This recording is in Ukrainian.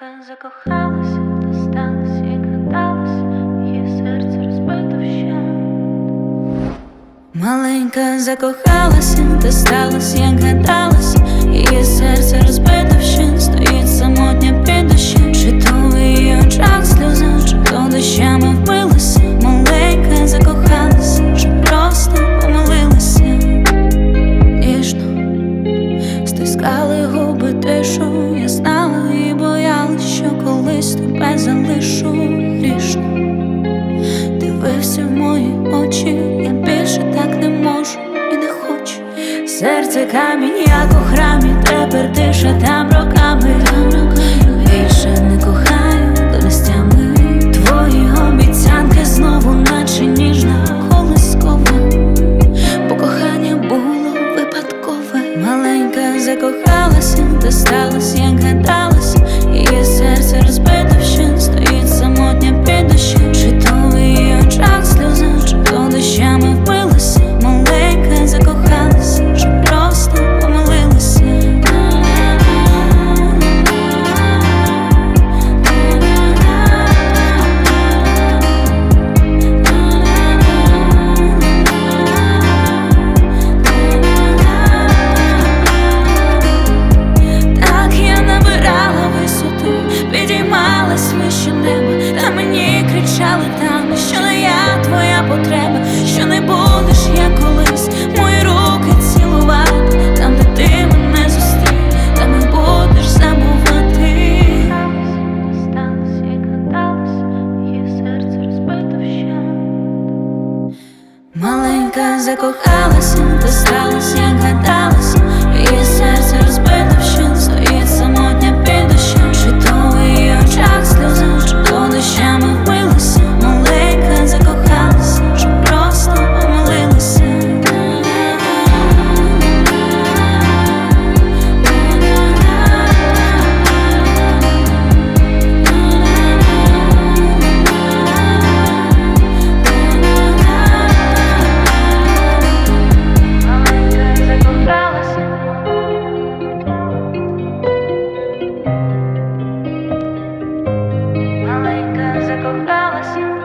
Маленька закохалася, досталася і як гадалась, її серце розбито вщент. Маленька закохалася, досталася, як гадалася, її серце розбито Дивився в мої очі, я більше так не можу і не хочу. Серце камінь, як у храмі, тепер дише там роками. Більше не кохаю до нестями. Твої обіцянки знову, наче ніжна колискова. Бо кохання було випадкове. Маленька закохалася, та сталася, як гадалась. Вище неба, та мені кричали там, що не я твоя потреба, що не будеш як колись мої руки цілувати, там, де ти мене зустрів, там і будеш забувати. Сталося, гадалось, її серце розбито вщент. Маленька закохалася, та сталася, як гадалася, Маленька закохалася.